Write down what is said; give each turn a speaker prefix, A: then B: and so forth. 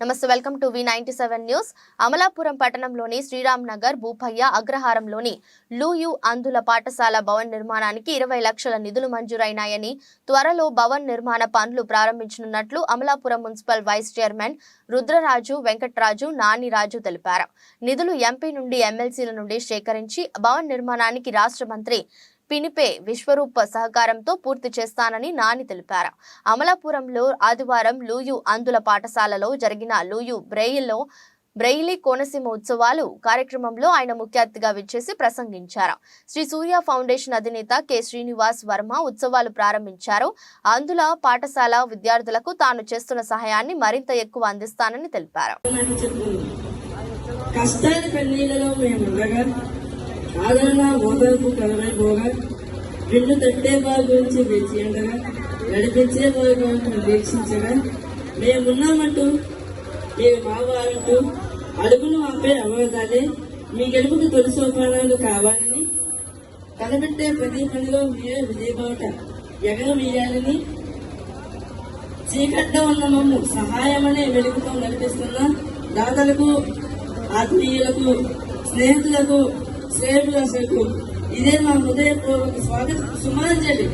A: నమస్తే welcome to V ninety seven news. Amalapuram పట్టణంలోని శ్రీరామ్ నగర్ భూపయ్య అగ్రహారంలోని లూయు అందుల పాఠశాల భవన్ నిర్మాణానికి ఇరవై లక్షల నిధులు మంజూరైనాయని త్వరలో భవన్ నిర్మాణ పనులు ప్రారంభించనున్నట్లు Amalapuram municipal vice chairman Rudraraju Venkatraju Naniraju తెలిపారు. నిధులు ఎంపీ నుండి ఎమ్మెల్సీల నుండి సేకరించి భవన్ నిర్మాణానికి రాష్ట్ర మంత్రి పినిపే విశ్వరూప సహకారంతో పూర్తి చేస్తానని నాని తెలిపారు. అమలాపురంలో ఆదివారం లూయు అందుల పాఠశాలలో జరిగిన లూయు బ్రెయిల్లో బ్రెయిలీ కోనసీమ ఉత్సవాలు కార్యక్రమంలో ఆయన ముఖ్య అతిథిగా విచ్చేసి ప్రసంగించారు. శ్రీ సూర్య ఫౌండేషన్ అధినేత కె. శ్రీనివాస్ వర్మ ఉత్సవాలు ప్రారంభించారు. అందుల పాఠశాల విద్యార్థులకు తాను చేస్తున్న సహాయాన్ని మరింత ఎక్కువ అందిస్తానని తెలిపారు.
B: అని చెప్పుకుంది కష్టాల కన్నీళ్ళలో మేము ఓదార్పు కలవైపోగా విండు తట్టే వారి గురించి వేచి ఉండగా నడిపించే వారి వీక్షించగా మేమున్నామంటూ మీరు మావారంటూ అడుగును ఆపే అవరోధాలే మీ గెలుపుకు తొలి సోపానాలు కావాలని. కనబెట్టే ప్రతి పనిలో మీరే విజయబాట ఎగర వేయాలని చీకట్లో ఉన్న మమ్ము సహాయమనే వెలుగుతో నడిపిస్తున్న దాతలకు ఆత్మీయులకు స్నేహితులకు శ్రేయులకు ఇదే మా హృదయపూర్వక స్వాగతం. సుమాంజలి